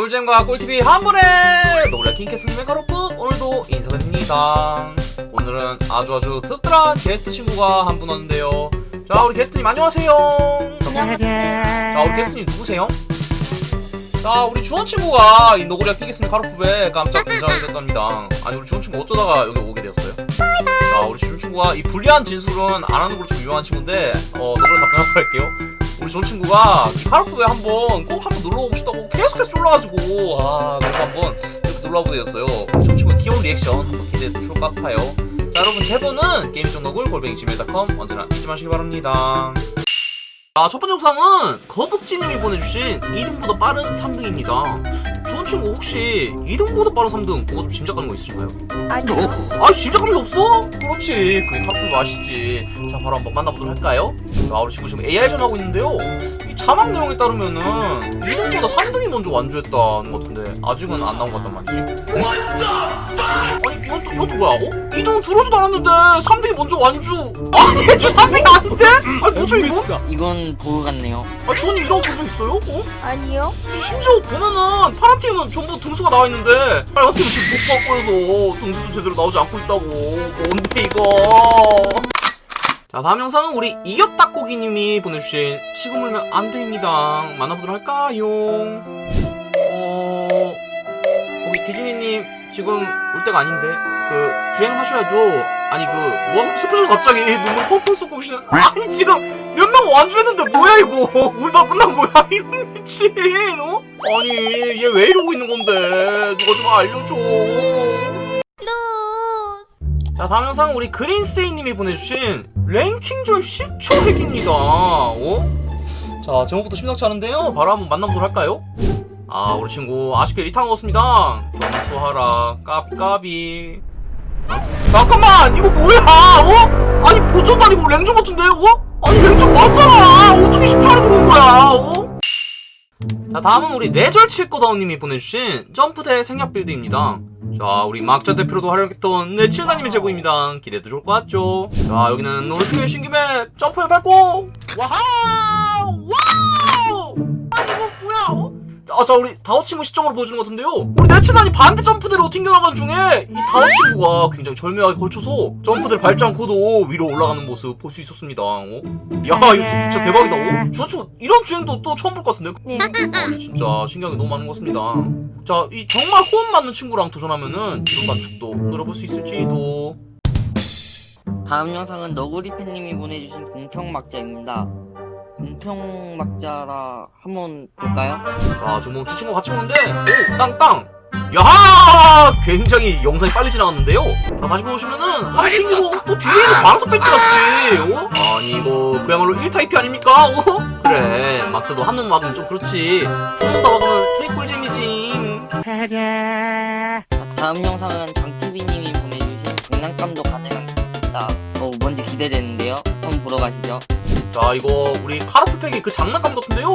꿀잼과 꿀팁이 한 번에! 노래 킹캐스 메가로프 오늘도 인사드립니다. 오늘은 아주 아주 특별한 게스트 친구가 한 분 왔는데요. 자 우리 게스트님 안녕하세요. 자 우리 게스트님 누구세요? 자 우리 주원 친구가 이 노고리아 킹캐스 메가로프에 깜짝 등장하게 됐답니다. 아니 우리 주원 친구 어쩌다가 여기 오게 되었어요? 자 우리 주원 친구가 이 불리한 진술은 안 하는 걸로 좀 유명한 친구인데 어 노고리 답변하고 할게요 우리 좋은 친구가 이 카르프에 한번 꼭 한번 놀러 오고 싶다고 계속해서 쫄라가지고. 아 그래서 한번 이렇게 놀러오게 되었어요. 우리 좋은 친구의 귀여운 리액션 한번 기대해 주실 것 같아요. 자 여러분 제보는 게임정너굴 골뱅이 gmail.com 언제나 잊지 마시기 바랍니다 아, 첫 번째 영상은 거북지님이 보내주신 2등보다 빠른 3등입니다. 주원 친구 혹시 2등보다 빠른 3등 그거 좀 짐작하는 거 있으신가요? 아니요. 아 짐작하는 게 없어? 그렇지 그게 카풀 맛이지 자 바로 한번 만나보도록 할까요? 자 우리 친구 지금 AI전 하고 있는데요 이 자막 내용에 따르면은 2등보다 3등이 먼저 완주했다는 것 같은데 아직은 안 나온 것 같단 말이지 아니 이건 또, 이건 또 뭐야? 어? 2등은 들어오지도 않았는데 3등이 먼저 완주 아니 애초 3등이 아닌데? 아니 뭐죠 이거? 이건 보고 같네요. 아 주원님 이런 거본적 있어요? 어? 아니요. 심지어 보면은 파란 팀은 전부 등수가 나와 있는데 빨간 팀은 지금 족박 보여서 등수도 제대로 나오지 않고 있다고 뭔데 이거 자 다음 영상은 우리 이겼닭고기님이 보내주신 지금 울면 안 됩니다 만나보도록 할까요 어 거기 디즈니님 지금 울 때가 아닌데. 그 주행하셔야죠. 아니 그뭐 슬프셔서 갑자기 눈물 펑펑 쏟고 계시는. 아니 지금 몇 명 완주했는데 뭐야 이거? 울다 끝난 거야? 이런 미친 어? 아니 얘 왜 이러고 있는 건데? 누가 좀 알려줘. 자 다음 영상은 우리 그린세이님이 보내주신 랭킹전 10초 핵입니다. 어? 자 제목부터 심상치 않은데요? 바로 한번 만나보도록 할까요? 아 우리 친구 아쉽게 리타한 것 같습니다. 점수하라. 까비까비 잠깐만! 이거 뭐야? 어? 아니 보천도 아니고 랭전 같은데 어? 아니 랭전 맞잖아! 어떻게 10초 안에 들어온 거야 어? 자 다음은 우리 뇌절칠거다운님이 보내주신 점프대 생략 빌드입니다. 자 우리 막자 대표로도 활약했던 뇌칠다님의 제보입니다. 기대도 좋을 것 같죠? 자 여기는 노르트의 신기맵 점프를 밟고! 와우 어? 자, 자 우리 다오 친구 시점으로 보여주는 것 같은데요 우리 네츠단이 반대 점프대로 튕겨나가는 중에 이 다오 친구가 굉장히 절묘하게 걸쳐서 점프대를 밟지 않고도 위로 올라가는 모습 볼 수 있었습니다 어? 야 이거 진짜 대박이다 어? 주어치 이런 주행도 또 처음 볼 것 같은데 네. 아니 진짜 게 너무 많은 것 같습니다 자 이 정말 호흡 맞는 친구랑 도전하면은 이런 반죽도 노려볼 수 있을지도 다음 영상은 너구리 팬님이 보내주신 공평 막자입니다. 공평 막자라 한번 볼까요? 아, 저뭐 두 친구 같이 오는데, 오, 땅 땅! 야 굉장히 영상이 빨리 지나갔는데요? 자, 다시 보시면은, 하이팅으로 또 뒤에 있는 광석 배지 같지, 어? 아니, 이거, 그야말로 1타입이 아닙니까, 어? 그래, 막자도 한눈 막으면 좀 그렇지. 두눈다 막으면 개꿀잼이지. 자, 다음 영상은 장TV님이 보내주신 장난감도 가능한 겁니다. 어, 뭔지 기대되는데요. 한번 보러 가시죠. 자, 이거, 우리 카라풀팩이 그 장난감 같은데요?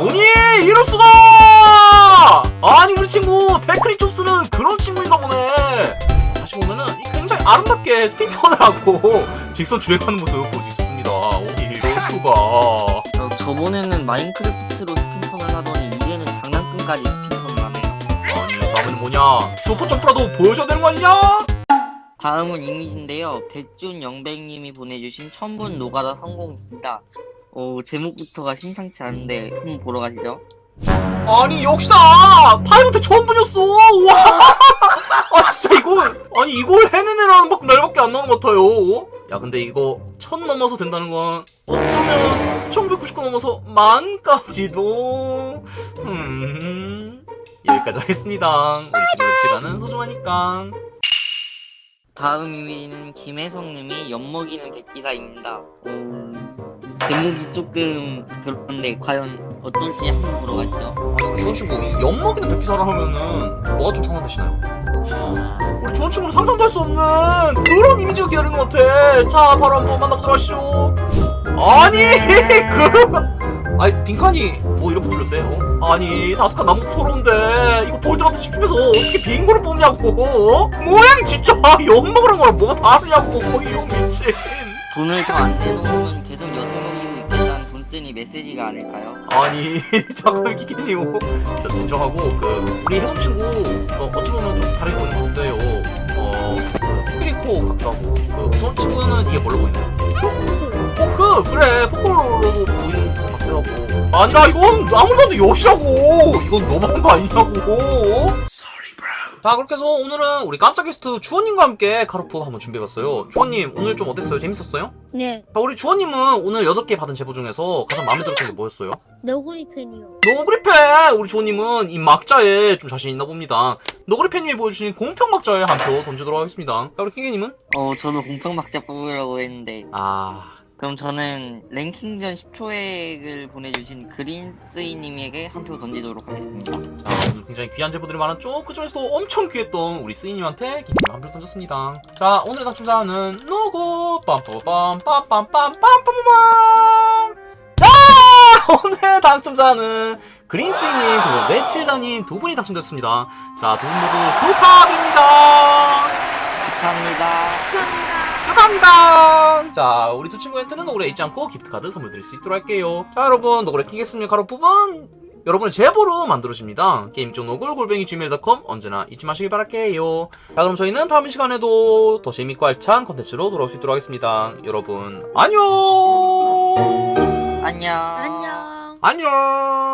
오니, 이럴 수가! 아니, 우리 친구, 데크리 톱스는 그런 친구인가 보네. 다시 보면은, 이 굉장히 아름답게 스피턴을 하고, 직선 주행하는 모습 볼 수 있습니다. 오니, 이럴 수가. 어, 저번에는 마인크래프트로 스피턴을 하더니 이제는 장난감까지 스피턴을 하네요. 아니, 다음은 뭐냐? 슈퍼 점프라도 보여줘야 되는 거 아니냐? 다음은 이미지인데요. 백준 영백님이 보내주신 천분 노가다 성공입니다. 오, 제목부터가 심상치 않은데 한번 보러 가시죠. 아니, 역시나! 파이브트 처음 분이었어! 와! 아, 진짜 이걸, 아니, 이걸 해내내라는 막 말밖에 안 나오는 것 같아요. 야, 근데 이거, 천 넘어서 된다는 건, 어쩌면, 9,999 넘어서 만까지도, 음, 여기까지 하겠습니다. 우리 시간은 소중하니까. 다음 이미지는 김혜성님이 엿먹이는 백기사입니다. 오, 제목이 조금 그런데 과연 어떨지 한번 보러 가시죠. 아니, 주원 친구, 이 엿먹이는 백기사라 하면은, 뭐가 좀 상상되시나요? 우리 주원 친구는 상상도 할 수 없는 그런 이미지가 기다리는 것 같아. 자, 바로 한번 만나보도록 하시죠. 아니, 그, 아니, 빈칸이 뭐 이렇게 줄였대? 어? 아니, 다스카 나무 서러운데, 이거 볼 때마다 집중해서 어떻게 빙고를 뽑냐고, 어? 모양이 진짜 엿먹으는 거랑 뭐가 다르냐고, 이거 미친. 돈을 더 안 내놓으면 계속 여성이고 있겠다는 돈 버튼이 메시지가 아닐까요? 아니 잠깐 키키님 자 진정하고 그 우리 해성 친구 어, 어찌 보면 좀 다르게 보이는 것 같은데요 어그 코끼리코 같다고 그 주원 친구는 이게 뭘로 보이나요? 포크 그래 포크로도 보이는 것 같더라고 아니라 이건 아무리 봐도 여시라고 이건 너무한 거 아니냐고 자 그렇게 해서 오늘은 우리 깜짝 게스트 주원님과 함께 카르프 한번 준비해봤어요 주원님 오늘 좀 어땠어요? 재밌었어요? 네, 자 우리 주원님은 오늘 8개 받은 제보 중에서 가장 마음에 들었던 게 뭐였어요? 너구리 팬이요. 노그리팬! 우리 주호님은 이 막자에 좀 자신 있나 봅니다. 노그리팬님이 보여주신 공평 막자에 한 표 던지도록 하겠습니다. 자, 우리 킹게님은? 어, 저도 공평박자 뽑으려고 했는데 아, 그럼 저는 랭킹전 10초액을 보내주신 그린스이님에게 한 표 던지도록 하겠습니다. 자, 오늘 굉장히 귀한 제보들이 많았죠? 그 중에서도 엄청 귀했던 우리 스이님한테 킹게님 한표 던졌습니다. 자, 오늘의 당첨자는 누구? 빰빰빰, 빰빰빰, 빰빰빰! 자! 오늘의 당첨자는 그린스이님, 그리고 네칠다님 두 분이 당첨됐습니다. 자, 두 분 모두 축하드립니다! 축하합니다. 축하합니다. 자, 우리 두 친구한테는 노래 잊지 않고 기프트카드 선물 드릴 수 있도록 할게요. 자, 여러분, 노래 끼겠습니까? 가로 부분 여러분의 제보로 만들어집니다. 게임쪽 노골 골뱅이 gmail.com 언제나 잊지 마시길 바랄게요. 자, 그럼 저희는 다음 시간에도 더 재밌고 알찬 컨텐츠로 돌아올 수 있도록 하겠습니다. 여러분, 안녕! 안녕. 안녕. 안녕!